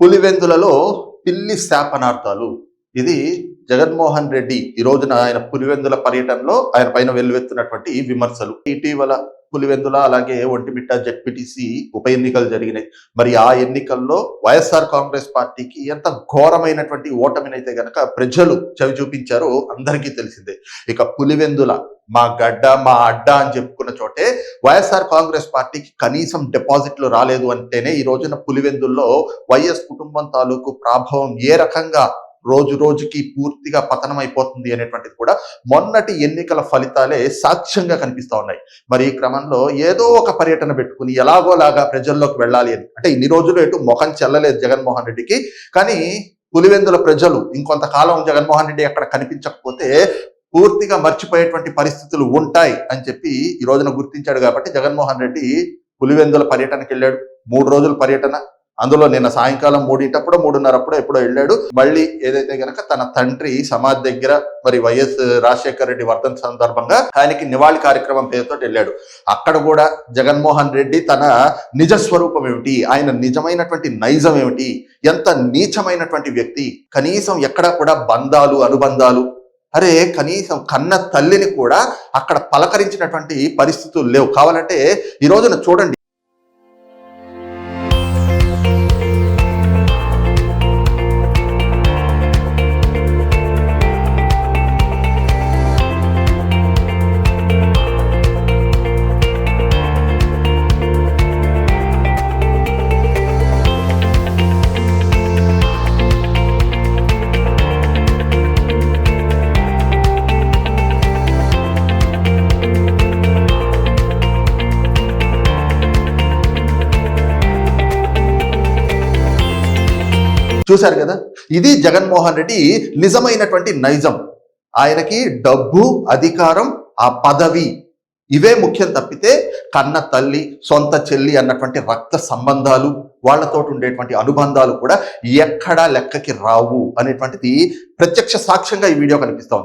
పులివెందులలో పిల్లి శాపనార్థాలు ఇది జగన్మోహన్ రెడ్డి ఈ రోజున ఆయన పులివెందుల పర్యటనలో ఆయన పైన వెల్లువెత్తున్నటువంటి విమర్శలు. ఇటీవల పులివెందుల అలాగే ఒంటిమిట్ట జడ్పీటీసీ ఉప ఎన్నికలు జరిగినాయి. మరి ఆ ఎన్నికల్లో వైఎస్ఆర్ కాంగ్రెస్ పార్టీకి ఎంత ఘోరమైనటువంటి ఓటమినైతే గనక ప్రజలు చవి చూపించారో అందరికీ తెలిసిందే. ఇక పులివెందుల మా గడ్డ మా అడ్డ అని చెప్పుకున్న చోటే వైఎస్ఆర్ కాంగ్రెస్ పార్టీకి కనీసం డిపాజిట్లు రాలేదు అంటేనే ఈ రోజున పులివెందుల్లో వైఎస్ కుటుంబం తాలూకు ప్రభావం ఏ రకంగా రోజు రోజుకి పూర్తిగా పతనం అయిపోతుంది అనేటువంటిది కూడా మొన్నటి ఎన్నికల ఫలితాలే సాక్ష్యంగా కనిపిస్తా ఉన్నాయి. మరి ఈ క్రమంలో ఏదో ఒక పర్యటన పెట్టుకుని ఎలాగోలాగా ప్రజల్లోకి వెళ్ళాలి అని. అంటే ఇన్ని రోజులు ఎటు ముఖం చెల్లలేదు జగన్మోహన్ రెడ్డికి. కానీ పులివెందుల ప్రజలు ఇంకొంతకాలం జగన్మోహన్ రెడ్డి అక్కడ కనిపించకపోతే పూర్తిగా మర్చిపోయేటువంటి పరిస్థితులు ఉంటాయి అని చెప్పి ఈ రోజున గుర్తించాడు కాబట్టి జగన్మోహన్ రెడ్డి పులివెందుల పర్యటనకి వెళ్ళాడు. మూడు రోజుల పర్యటన. అందులో నిన్న సాయంకాలం మూడింటప్పుడు మూడున్నరప్పుడు ఎప్పుడో వెళ్ళాడు. మళ్ళీ ఏదైతే గనక తన తండ్రి సమాధి దగ్గర మరి వైఎస్ రాజశేఖర రెడ్డి వర్ధన్ సందర్భంగా ఆయనకి నివాళి కార్యక్రమం పేరుతో వెళ్ళాడు. అక్కడ కూడా జగన్మోహన్ రెడ్డి తన నిజ స్వరూపం ఏమిటి? ఆయన నిజమైనటువంటి నైజం ఏమిటి? ఎంత నీచమైనటువంటి వ్యక్తి? కనీసం ఎక్కడ కూడా బంధాలు అనుబంధాలు అరే కనీసం కన్న తల్లిని కూడా అక్కడ పలకరించినటువంటి పరిస్థితులు లేవు. కావాలంటే ఈ రోజున చూడండి చూశారు కదా? ఇది జగన్మోహన్ రెడ్డి నిజమైనటువంటి నైజం. ఆయనకి డబ్బు అధికారం ఆ పదవి ఇవే ముఖ్యం తప్పితే కన్న తల్లి సొంత చెల్లి అన్నటువంటి రక్త సంబంధాలు వాళ్ళతో ఉండేటువంటి అనుబంధాలు కూడా ఎక్కడా లెక్కకి రావు అనేటువంటిది ప్రత్యక్ష సాక్ష్యంగా ఈ వీడియో కనిపిస్తోంది.